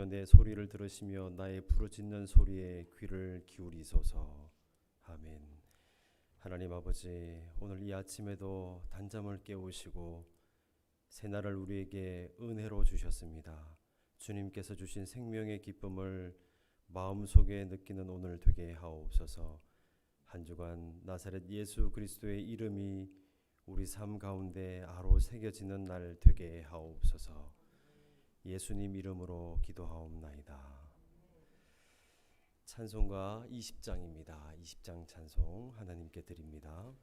주여 내 소리를 들으시며 나의 부르짖는 소리에 귀를 기울이소서. 아멘. 하나님 아버지, 오늘 이 아침에도 단잠을 깨우시고 새날을 우리에게 은혜로 주셨습니다. 주님께서 주신 생명의 기쁨을 마음속에 느끼는 오늘 되게 하옵소서. 한 주간 나사렛 예수 그리스도의 이름이 우리 삶 가운데 아로 새겨지는 날 되게 하옵소서. 예수님 이름으로 기도하옵나이다. 찬송가 20장입니다. 20장 찬송 하나님께 드립니다.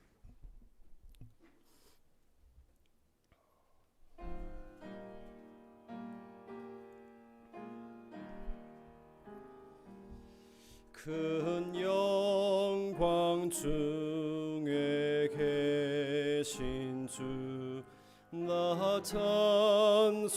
큰 영광 중에 계신 주 나 찬송합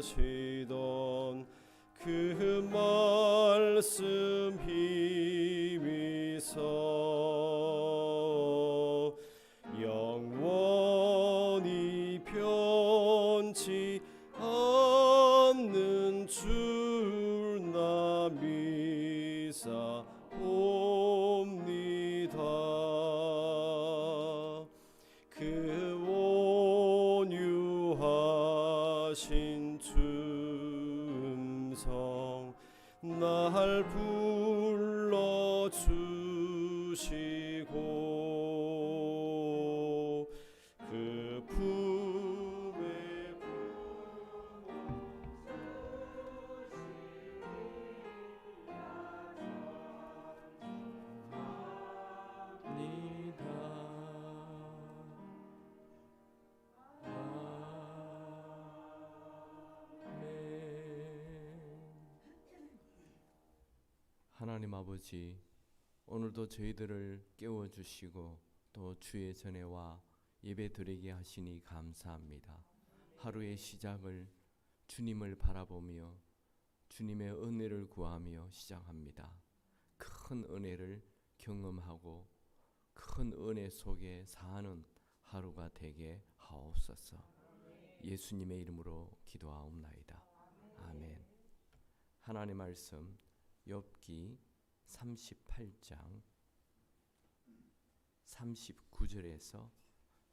창 하신 춤성 날 불러 아버지, 오늘도 저희들을 깨워 주시고 또 주의 전에와 예배 드리게 하시니 감사합니다. 하루의 시작을 주님을 바라보며 주님의 은혜를 구하며 시작합니다. 큰 은혜를 경험하고 큰 은혜 속에 사는 하루가 되게 하옵소서. 예수님의 이름으로 기도하옵나이다. 아멘. 하나님 말씀 욥기 38장 39절에서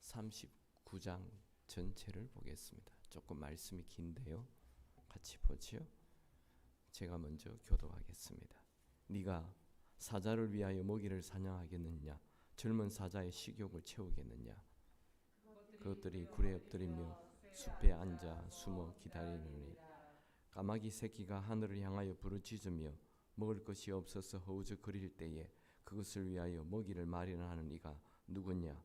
39장 전체를 보겠습니다. 조금 말씀이 긴데요. 같이 보지요. 제가 먼저 교도하겠습니다. 네가 사자를 위하여 먹이를 사냥하겠느냐? 젊은 사자의 식욕을 채우겠느냐? 그것들이 굴에 엎드리며 숲에 앉아 숨어 기다리느니 까마귀 새끼가 하늘을 향하여 부르짖으며 먹을 것이 없어서 허우적거릴 때에 그것을 위하여 먹이를 마련하는 이가 누구냐?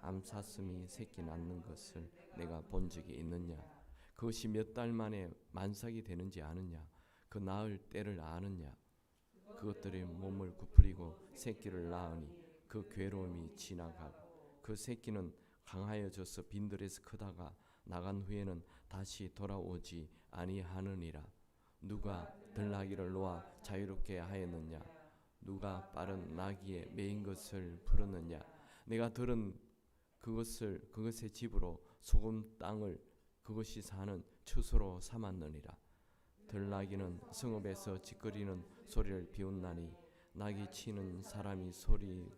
암사슴이 새끼 낳는 것을 내가 본 적이 있느냐? 그것이 몇 달 만에 만삭이 되는지 아느냐? 그 낳을 때를 아느냐? 그것들이 몸을 구부리고 새끼를 낳으니 그 괴로움이 지나가고 그 새끼는 강하여져서 빈들에서 크다가 나간 후에는 다시 돌아오지 아니하느니라. 누가 들나귀를 놓아 자유롭게 하였느냐? 누가 빠른 나귀에 매인 것을 풀었느냐? 내가 들은 그것을 그것의 집으로 소금 땅을 그것이 사는 처소로 삼았느니라. 들나귀는 성읍에서 찌꺼리는 소리를 비웃나니 나귀 치는 사람이 소리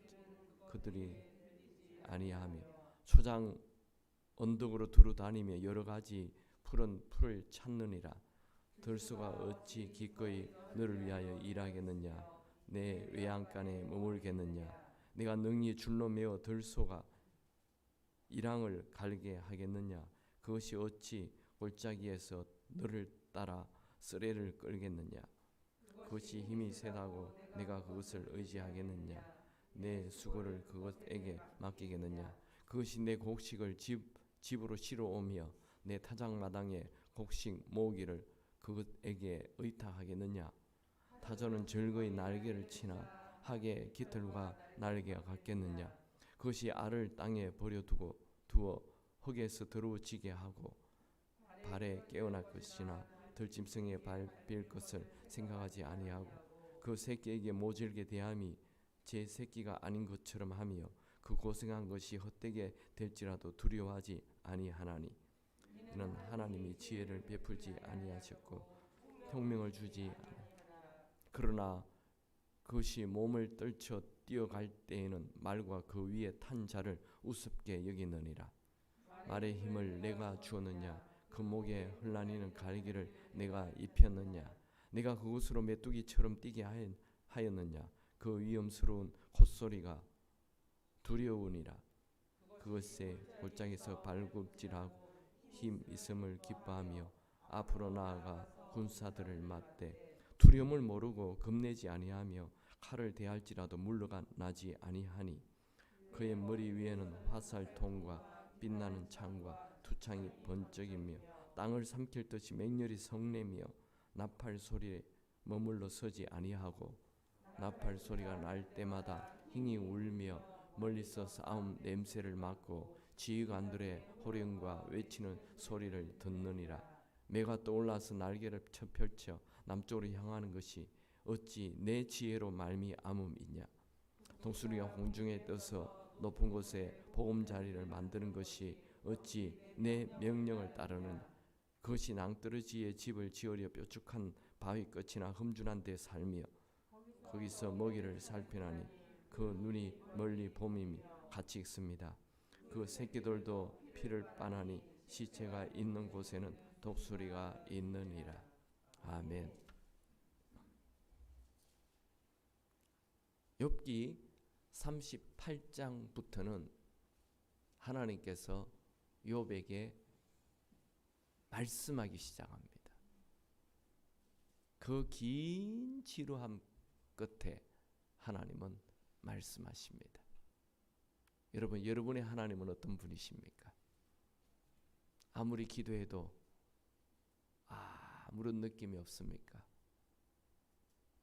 그들이 아니하며 초장 언덕으로 두루 다니며 여러 가지 푸른 풀을 찾느니라. 들소가 어찌 기꺼이 너를 위하여 일하겠느냐? 내 외양간에 머물겠느냐? 내가 능히 줄로 메어 들소가 이랑을 갈게 하겠느냐? 그것이 어찌 골짜기에서 너를 따라 쓰레를 끌겠느냐? 그것이 힘이 세다고 내가 그것을 의지하겠느냐? 내 수고를 그것에게 맡기겠느냐? 그것이 내 곡식을 집 집으로 실어 오며 내 타작 마당에 곡식 모으기를 그것에게 의탁하겠느냐? 타조는 즐거이 날개를 치나 하게 깃털과 날개가 같겠느냐? 그것이 알을 땅에 버려두고 두어 흙에서 더러워지게 하고 발에 깨어날 것이나 들짐승에 밟힐 것을 생각하지 아니하고 그 새끼에게 모질게 대함이 제 새끼가 아닌 것처럼 하며 그 고생한 것이 헛되게 될지라도 두려워하지 아니하나니. 이는 하나님이 지혜를 베풀지 아니하셨고 형명을 주지 그러나 그것이 몸을 떨쳐 뛰어갈 때에는 말과 그 위에 탄 자를 우습게 여기느니라. 말의 힘을 내가 주었느냐? 그 목에 흘러니는 가리기를 내가 입혔느냐? 내가 그것으로 메뚜기처럼 뛰게 하였- 하였느냐? 그 위험스러운 콧소리가 두려우니라. 그것에 골짜기에서 발굽질하고 힘 있음을 기뻐하며 앞으로 나아가 군사들을 맞대 두려움을 모르고 겁내지 아니하며 칼을 대할지라도 물러가 나지 아니하니 그의 머리 위에는 화살통과 빛나는 창과 두 창이 번쩍이며 땅을 삼킬 듯이 맹렬히 성내며 나팔 소리에 머물러 서지 아니하고 나팔 소리가 날 때마다 힝이 울며 멀리서 싸움 냄새를 맡고 지휘관들의 호령과 외치는 소리를 듣느니라. 매가 떠올라서 날개를 쳐 펼쳐 남쪽으로 향하는 것이 어찌 내 지혜로 말미암음이냐? 동수리가 공중에 떠서 높은 곳에 보금자리를 만드는 것이 어찌 내 명령을 따르는? 그것이 낭떠러지의 집을 지으려 뾰족한 바위 끝이나 흠준한 데 살며 거기서 먹이를 살피나니 그 눈이 멀리 봄임이 같이 있습니다. 그 새끼들도 피를 빠나니 시체가 있는 곳에는 독수리가 있느니라. 아멘. 욥기 38장부터는 하나님께서 욥에게 말씀하기 시작합니다. 그 긴 지루함 끝에 하나님은 말씀하십니다. 여러분, 여러분의 하나님은 어떤 분이십니까? 아무리 기도해도 아무런 느낌이 없습니까?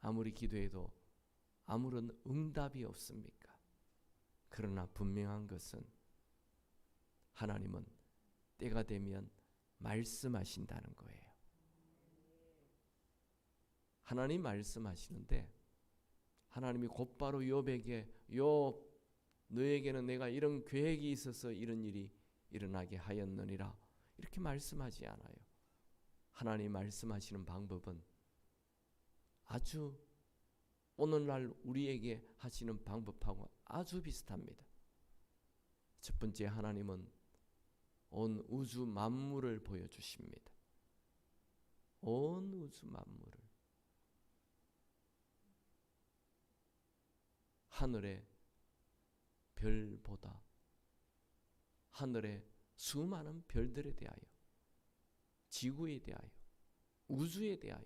아무리 기도해도 아무런 응답이 없습니까? 그러나 분명한 것은 하나님은 때가 되면 말씀하신다는 거예요. 하나님 말씀하시는데 하나님이 곧바로 욥에게 욥 너에게는 내가 이런 계획이 있어서 이런 일이 일어나게 하였느니라 이렇게 말씀하지 않아요. 하나님 말씀하시는 방법은 아주 오늘날 우리에게 하시는 방법하고 아주 비슷합니다. 첫 번째 하나님은 온 우주 만물을 보여주십니다. 온 우주 만물을 하늘의 별보다 하늘의 수많은 별들에 대하여 지구에 대하여 우주에 대하여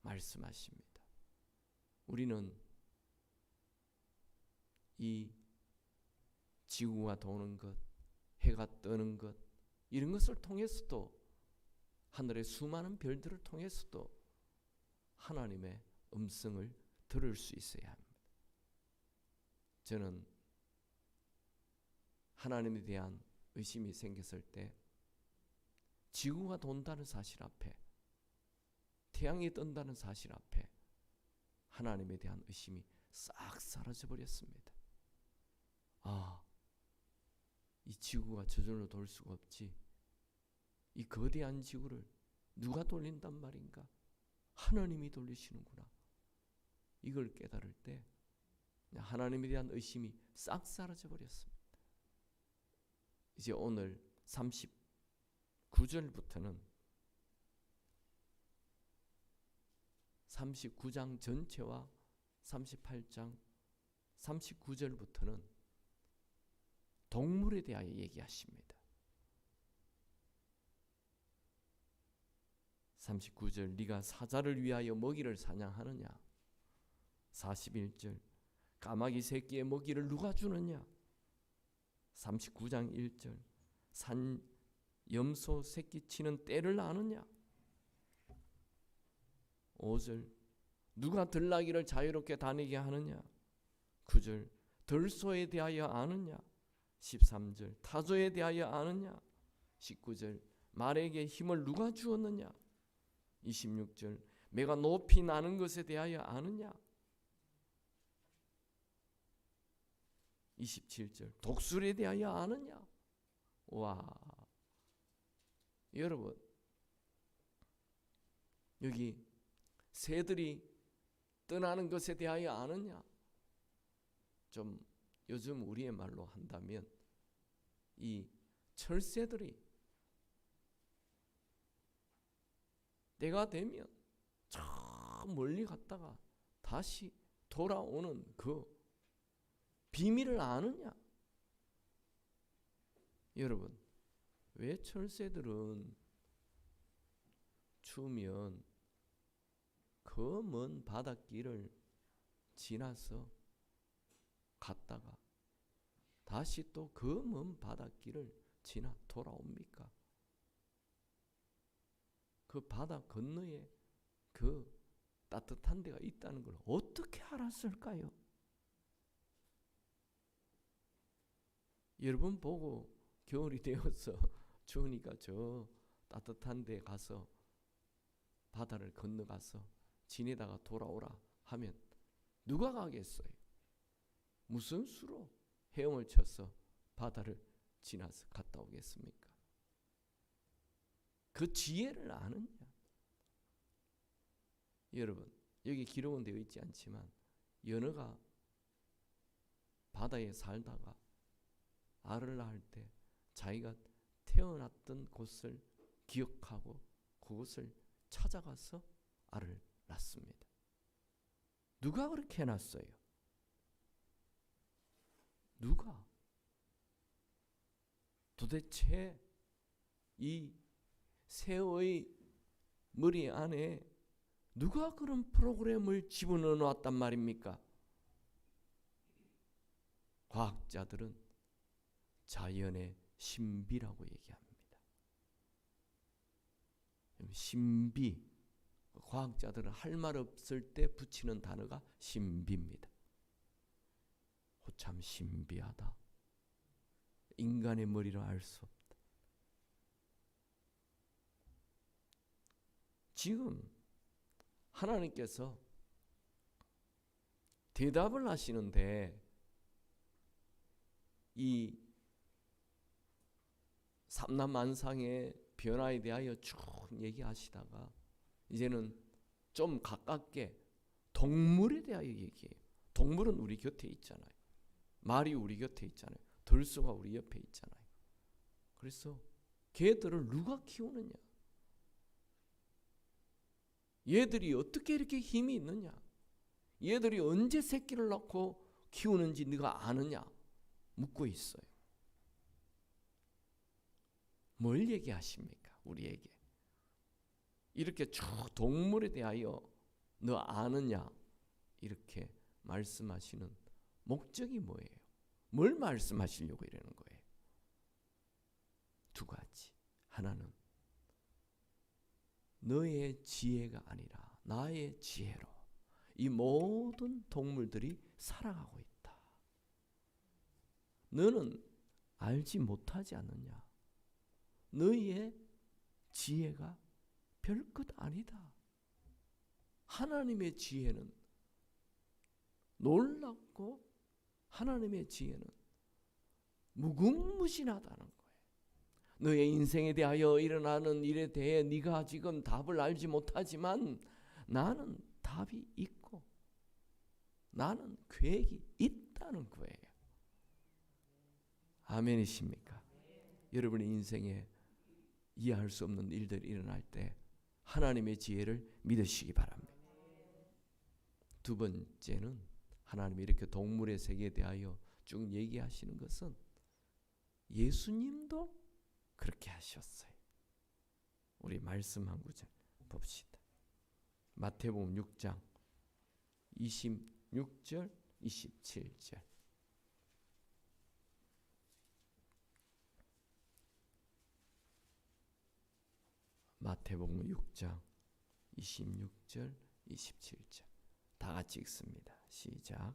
말씀하십니다. 우리는 이 지구가 도는 것, 해가 뜨는 것 이런 것을 통해서도 하늘의 수많은 별들을 통해서도 하나님의 음성을 들을 수 있어야 합니다. 저는 하나님에 대한 의심이 생겼을 때 지구가 돈다는 사실 앞에 태양이 뜬다는 사실 앞에 하나님에 대한 의심이 싹 사라져 버렸습니다. 아, 이 지구가 저절로 돌 수가 없지. 이 거대한 지구를 누가 돌린단 말인가? 하나님이 돌리시는구나. 이걸 깨달을 때 하나님에 대한 의심이 싹 사라져 버렸습니다. 이제 오늘 39절부터는 39장 전체와 38장 39절부터는 동물에 대하여 얘기하십니다. 39절 네가 사자를 위하여 먹이를 사냥하느냐 41절 까마귀 새끼의 먹이를 누가 주느냐? 39장 1절. 산 염소 새끼 치는 때를 아느냐? 5절. 누가 들나귀를 자유롭게 다니게 하느냐? 9절. 들소에 대하여 아느냐? 13절. 타조에 대하여 아느냐? 19절. 말에게 힘을 누가 주었느냐? 26절. 내가 높이 나는 것에 대하여 아느냐 27절. 독수리에 대하여 아느냐? 와. 여러분 여기 새들이 떠나는 것에 대하여 아느냐? 좀 요즘 우리의 말로 한다면 이 철새들이 때가 되면 저 멀리 갔다가 다시 돌아오는 그 비밀을 아느냐? 여러분, 왜 철새들은 추우면 그먼 바닷길을 지나서 갔다가 다시 또그먼 바닷길을 지나 돌아옵니까? 그 바다 건너에 그 따뜻한 데가 있다는 걸 어떻게 알았을까요? 여러분 보고 겨울이 되어서 추우니까 저 따뜻한 데 가서 바다를 건너가서 지내다가 돌아오라 하면 누가 가겠어요? 무슨 수로 헤엄을 쳐서 바다를 지나서 갔다 오겠습니까? 그 지혜를 아느냐? 여러분 여기 기록은 되어 있지 않지만 연어가 바다에 살다가 알을 낳을 때 자기가 태어났던 곳을 기억하고 그곳을 찾아가서 알을 낳습니다. 누가 그렇게 해놨어요? 누가? 도대체 이 새의 머리 안에 누가 그런 프로그램을 집어넣어 놨단 말입니까? 과학자들은 자연의 신비라고 얘기합니다. 신비. 과학자들은 할 말 없을 때 붙이는 단어가 신비입니다. 오, 참 신비하다. 인간의 머리로 알 수 없다. 지금 하나님께서 대답을 하시는데 이 삼남만상의 변화에 대하여 쭉 얘기하시다가 이제는 좀 가깝게 동물에 대하여 얘기해요. 동물은 우리 곁에 있잖아요. 말이 우리 곁에 있잖아요. 들소가 우리 옆에 있잖아요. 그래서 개들을 누가 키우느냐? 얘들이 어떻게 이렇게 힘이 있느냐? 얘들이 언제 새끼를 낳고 키우는지 네가 아느냐? 묻고 있어요. 뭘 얘기하십니까? 우리에게. 이렇게 쭉 동물에 대하여 너 아느냐? 이렇게 말씀하시는 목적이 뭐예요? 뭘 말씀하시려고 이러는 거예요? 두 가지. 하나는 너의 지혜가 아니라 나의 지혜로 이 모든 동물들이 살아가고 있다. 너는 알지 못하지 않느냐? 너의 지혜가 별것 아니다. 하나님의 지혜는 놀랍고 하나님의 지혜는 무궁무진하다는 거예요. 너의 인생에 대하여 일어나는 일에 대해 네가 지금 답을 알지 못하지만 나는 답이 있고 나는 계획이 있다는 거예요. 아멘이십니까? 여러분의 인생에 이해할 수 없는 일들이 일어날 때 하나님의 지혜를 믿으시기 바랍니다. 두 번째는 하나님이 이렇게 동물의 세계에 대하여 쭉 얘기하시는 것은 예수님도 그렇게 하셨어요. 우리 말씀 한 구절 봅시다. 마태복음 6장 26절 27절 마태복음 6장 26절 27절 다 같이 읽습니다. 시작.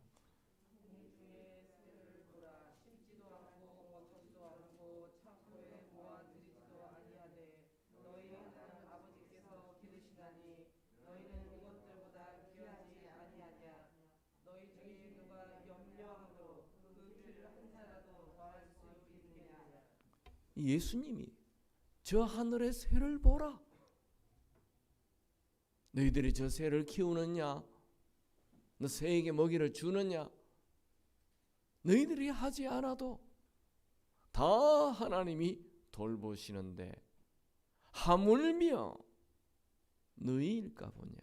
예수님이 저 하늘의 새를 보라. 너희들이 저 새를 키우느냐? 너 새에게 먹이를 주느냐? 너희들이 하지 않아도 다 하나님이 돌보시는데 하물며 너희일까 보냐?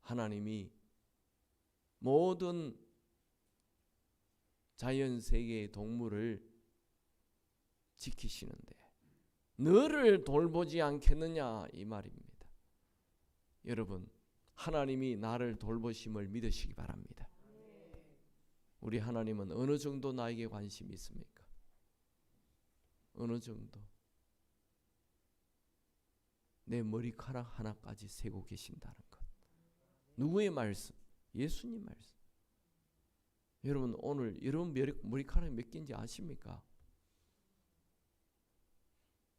하나님이 모든 자연 세계의 동물을 지키시는데 너를 돌보지 않겠느냐 이 말입니다. 여러분 하나님이 나를 돌보심을 믿으시기 바랍니다. 우리 하나님은 어느 정도 나에게 관심이 있습니까? 어느 정도? 내 머리카락 하나까지 세고 계신다는 것. 누구의 말씀? 예수님 말씀. 여러분 오늘 여러분 머리, 머리카락이 몇 개인지 아십니까?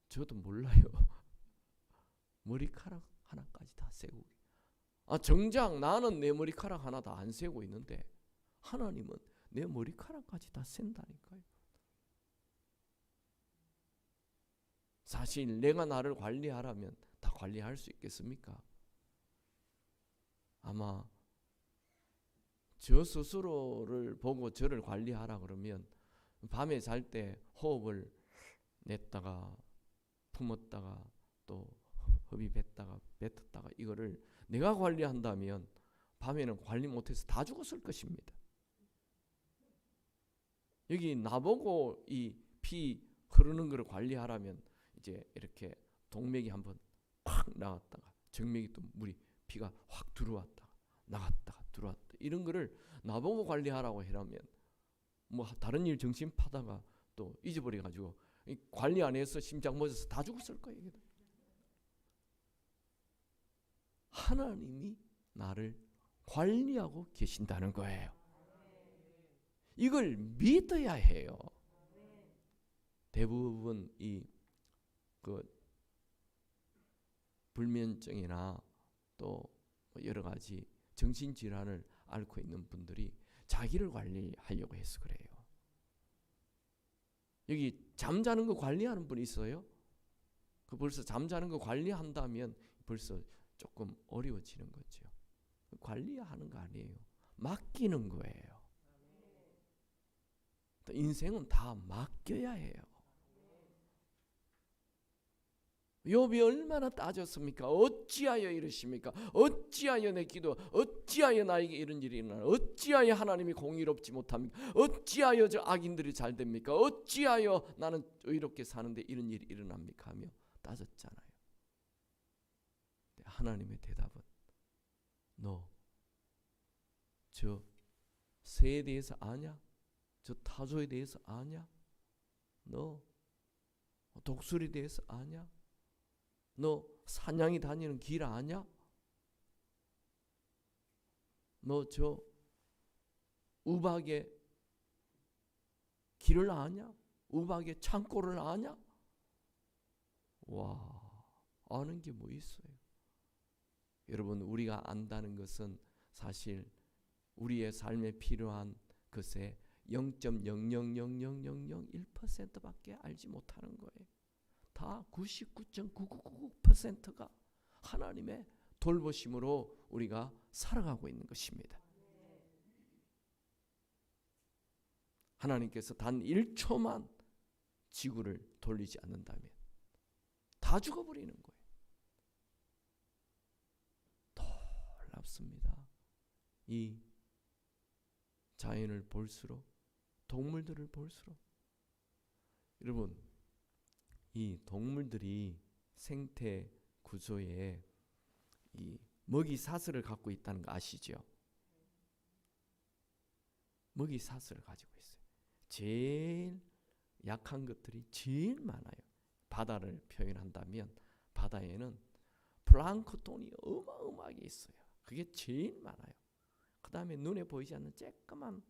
저도 몰라요. 머리카락 하나까지 다 세고. 아 정작 나는 내 머리카락 하나 다 안 세고 있는데 하나님은 내 머리카락까지 다 센다니까요. 사실 내가 나를 관리하라면 다 관리할 수 있겠습니까? 아마 저 스스로를 보고 저를 관리하라 그러면 밤에 잘 때 호흡을 냈다가 품었다가 또 흡입 뱉다가 뱉었다가 이거를 내가 관리한다면 밤에는 관리 못해서 다 죽었을 것입니다. 여기 나보고 이 피 흐르는 것을 관리하라면 이제 이렇게 동맥이 한번 확 나갔다가 정맥이 또 물이 피가 확 들어왔다가 나갔다가 들어왔다 이런 거를 나보고 관리하라고 해라면 뭐 다른 일 정신 파다가 또 잊어버려 가지고 관리 안 해서 심장 멎어서 다 죽었을 거예요. 하나님이 나를 관리하고 계신다는 거예요. 이걸 믿어야 해요. 대부분 이 그 불면증이나 또뭐 여러 가지 정신 질환을 앓고 있는 분들이 자기를 관리하려고 해서 그래요. 여기 잠자는 거 관리하는 분 있어요? 그 벌써 잠자는 거 관리한다면 벌써 조금 어려워지는 거죠. 관리하는 거 아니에요. 맡기는 거예요. 인생은 다 맡겨야 해요. 욥이 얼마나 따졌습니까? 어찌하여 이러십니까? 어찌하여 내 기도 어찌하여 나에게 이런 일이 일어나? 어찌하여 하나님이 공의롭지 못합니까? 어찌하여 저 악인들이 잘 됩니까? 어찌하여 나는 의롭게 사는데 이런 일이 일어납니까? 하며 따졌잖아요. 하나님의 대답은 너 저 새에 대해서 아냐? 저 타조에 대해서 아냐? 너 독수리에 대해서 아냐? 너 사냥이 다니는 길 아냐? 너 저 우박의 길을 아냐? 우박의 창고를 아냐? 와, 아는 게 뭐 있어요? 여러분, 우리가 안다는 것은 사실 우리의 삶에 필요한 것의 0.0000001%밖에 알지 못하는 거예요. 다 99.9999%가 하나님의 돌보심으로 우리가 살아가고 있는 것입니다. 하나님께서 단 1초만 지구를 돌리지 않는다면 다 죽어버리는 거예요. 놀랍습니다. 이 자연을 볼수록 동물들을 볼수록 여러분 이 동물들이 생태 구조에 이 먹이 사슬을 갖고 있다는 거 아시죠? 먹이 사슬을 가지고 있어요. 제일 약한 것들이 제일 많아요. 바다를 표현한다면 바다에는 플랑크톤이 어마어마하게 있어요. 그게 제일 많아요. 그 다음에 눈에 보이지 않는 쬐끄만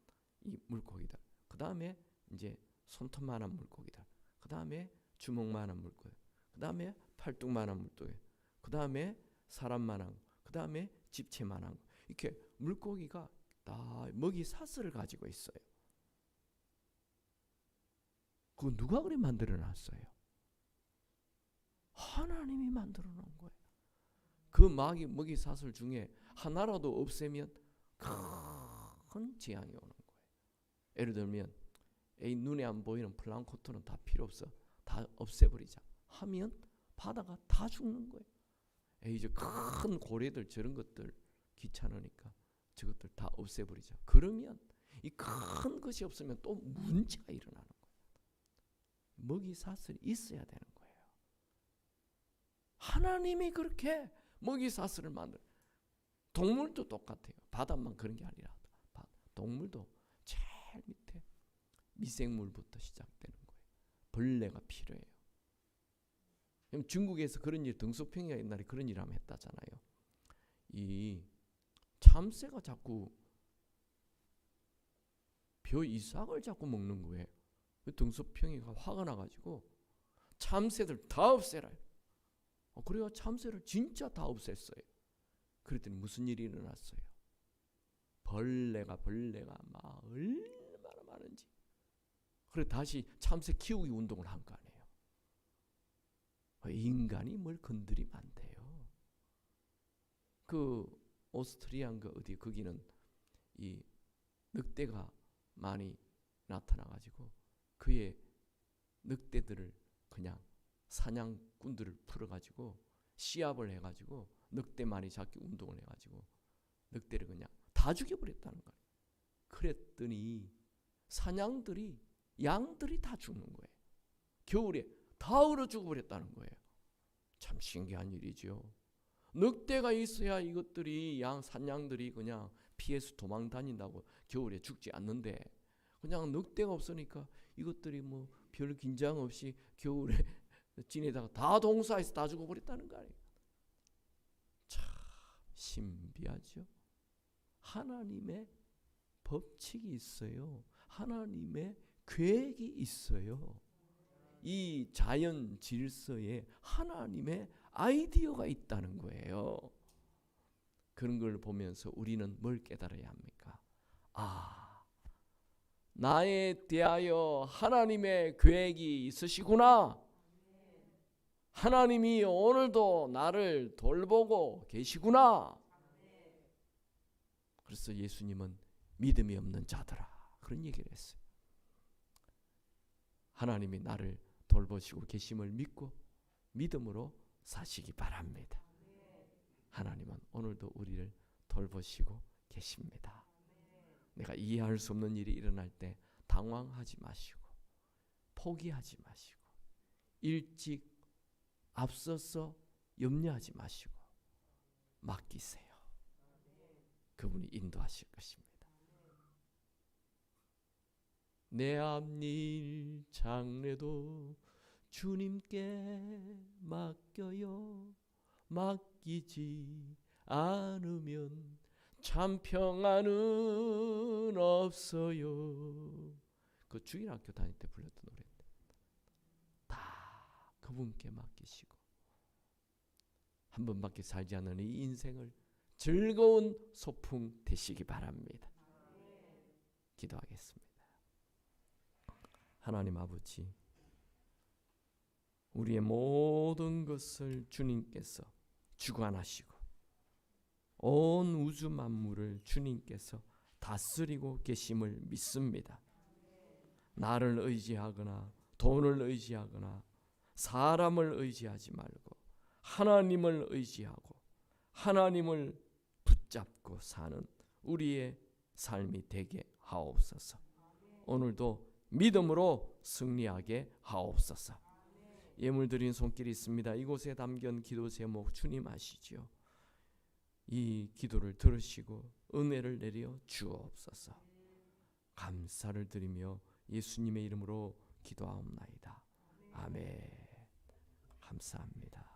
이 물고기들. 그 다음에 이제 손톱만한 물고기들. 그 다음에 주먹만한 물고기. 그 다음에 팔뚝만한 물고기. 그 다음에 사람만한. 그 다음에 집채만한. 거. 이렇게 물고기가 다 먹이 사슬을 가지고 있어요. 그거 누가 그래 만들어 놨어요? 하나님이 만들어 놓은 거예요. 그 먹이 먹이 사슬 중에 하나라도 없애면 큰 재앙이 오는 거예요. 예를 들면 이 눈에 안 보이는 플랑크톤은 다 필요 없어. 다 없애버리자. 하면 바다가 다 죽는 거예요. 이제 큰 고래들 저런 것들 귀찮으니까 저것들 다 없애버리자. 그러면 이 큰 것이 없으면 또 문제가 일어나는 거예요. 먹이 사슬이 있어야 되는 거예요. 하나님이 그렇게 먹이 사슬을 만들. 동물도 똑같아요. 바다만 그런 게 아니라 바- 동물도 제일 밑에 미생물부터 시작되는. 벌레가 필요해요. 중국에서 그런 일 등소평이가 옛날에 그런 일 하면 했다잖아요. 이 참새가 자꾸 벼 이삭을 자꾸 먹는 거예요. 그 등소평이가 화가 나가지고 참새들 다 없애라. 어, 그래가 참새를 진짜 다 없앴어요. 그랬더니 무슨 일이 일어났어요? 벌레가 벌레가 막 얼마나 많은지. 그래 다시 참새 키우기 운동을 한 거 아니에요. 어, 인간이 뭘 건드리면 안 돼요. 그 오스트리안 그 어디 거기는 이 늑대가 많이 나타나 가지고 그의 늑대들을 그냥 사냥꾼들을 풀어 가지고 시합을 해 가지고 늑대 많이 잡기 운동을 해 가지고 늑대를 그냥 다 죽여 버렸다는 거예요. 그랬더니 사냥들이 양들이 다 죽는 거예요. 겨울에 다 얼어 죽어 버렸다는 거예요. 참 신기한 일이죠. 늑대가 있어야 이것들이 양 산양들이 그냥 피해서 도망 다닌다고 겨울에 죽지 않는데 그냥 늑대가 없으니까 이것들이 뭐 별 긴장 없이 겨울에 지내다가 다 동사해서 다 죽어버렸다는 거 아니에요. 참 신비하죠. 하나님의 법칙이 있어요. 하나님의 계획이 있어요. 이 자연 질서에 하나님의 아이디어가 있다는 거예요. 그런 걸 보면서 우리는 뭘 깨달아야 합니까? 아, 나에 대하여 하나님의 계획이 있으시구나. 하나님이 오늘도 나를 돌보고 계시구나. 그래서 예수님은 믿음이 없는 자들아 그런 얘기를 했어요. 하나님이 나를 돌보시고 계심을 믿고 믿음으로 사시기 바랍니다. 하나님은 오늘도 우리를 돌보시고 계십니다. 내가 이해할 수 없는 일이 일어날 때 당황하지 마시고 포기하지 마시고 일찍 앞서서 염려하지 마시고 맡기세요. 그분이 인도하실 것입니다. 내 앞일 장래도 주님께 맡겨요. 맡기지 않으면 참 평안은 없어요. 그 주일 학교 다닐 때 불렀던 노래인데 다 그분께 맡기시고 한 번밖에 살지 않는 이 인생을 즐거운 소풍 되시기 바랍니다. 기도하겠습니다. 하나님 아버지, 우리의 모든 것을 주님께서 주관하시고 온 우주 만물을 주님께서 다스리고 계심을 믿습니다. 나를 의지하거나 돈을 의지하거나 사람을 의지하지 말고 하나님을 의지하고 하나님을 붙잡고 사는 우리의 삶이 되게 하옵소서. 오늘도 믿음으로 승리하게 하옵소서. 예물 드린 손길이 있습니다. 이곳에 담긴 기도 제목 주님 아시지요. 이 기도를 들으시고 은혜를 내려 주옵소서. 감사를 드리며 예수님의 이름으로 기도하옵나이다. 아멘. 감사합니다.